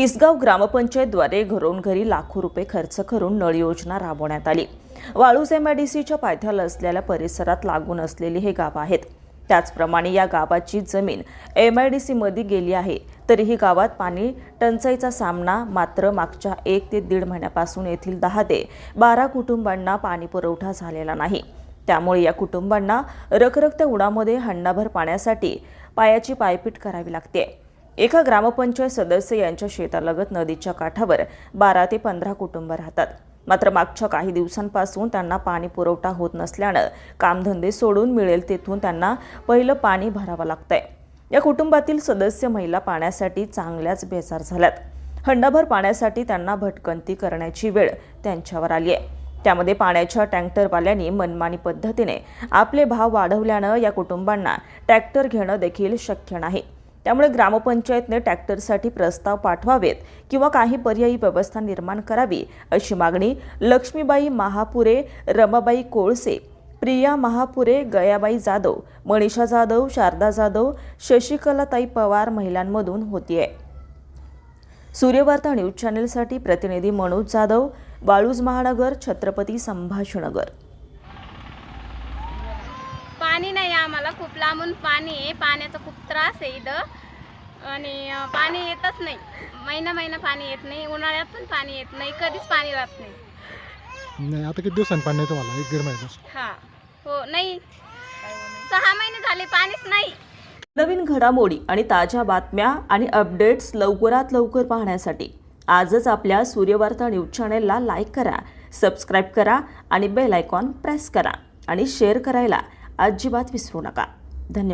तिसगाव ग्रामपंचायतद्वारे घरोघरी लाखो रुपये खर्च करून नळ योजना राबवण्यात आली. वाळूज सीच्या पायथ्याला असलेल्या परिसरात लागून असलेले हे गाव आहेत. त्याचप्रमाणे या गावाची जमीन एम आय डी सीमध्ये गेली आहे तरीही गावात पाणी टंचाईचा सामना मात्र मागच्या एक ते दीड महिन्यापासून येथील दहा ते बारा कुटुंबांना पाणी पुरवठा झालेला नाही. त्यामुळे या कुटुंबांना रखरखत्या उडामध्ये हंडाभर पाण्यासाठी पायाची पायपीट करावी लागते. एका ग्रामपंचायत सदस्य यांच्या शेतालगत नदीच्या काठावर बारा ते पंधरा कुटुंब राहतात. मात्र मागच्या काही दिवसांपासून त्यांना पाणी पुरवठा होत नसल्यानं कामधंदे सोडून मिळेल तेथून त्यांना पहिलं पाणी भरावं लागतंय. या कुटुंबातील सदस्य महिला पाण्यासाठी चांगल्याच बेजार झाल्यात. हंडाभर पाण्यासाठी त्यांना भटकंती करण्याची वेळ त्यांच्यावर आली आहे त्यामध्ये पाण्याच्या टँक्टरवाल्यांनी मनमानी पद्धतीने आपले भाव वाढवल्यानं या कुटुंबांना टॅक्टर घेणं देखील शक्य नाही. त्यामुळे ग्रामपंचायतने ट्रॅक्टरसाठी प्रस्ताव पाठवावेत किंवा काही पर्यायी व्यवस्था निर्माण करावी अशी मागणी लक्ष्मीबाई महापुरे रमाबाई कोळसे प्रिया महापुरे गयाबाई जाधव मनीषा जाधव शारदा जाधव शशिकलाताई पवार महिलांमधून होतीये. सूर्यवार्ता न्यूज चॅनेलसाठी प्रतिनिधी मनोज जाधव वाळूज महानगर छत्रपती संभाजीनगर पाणी नाही आम्हाला खूप लांबून पाणी आहे पाण्याचा खूप त्रास आहे इथं. आणि पाणी येतच नाही. महिना महिना पाणी येत नाही उन्हाळ्यात पण पाणी येत नाही कधीच पाणी राहत नाही. नाही आता किती दिवसांनी पाणी आहे तुम्हाला? एक दीड महिन्यापासून हा. हो नाही. सहा महिने झाले पाणीच नाही. नवीन घडामोडी आणि ताज्या बातम्या आणि अपडेट्स लवकरात लवकर पाहण्यासाठी आजच आपल्या सूर्यवार्ता न्यूज चॅनेलला लाईक करा सबस्क्राईब करा आणि बेल आयकॉन प्रेस करा आणि शेअर करायला अजिबात विसरू नका. धन्यवाद.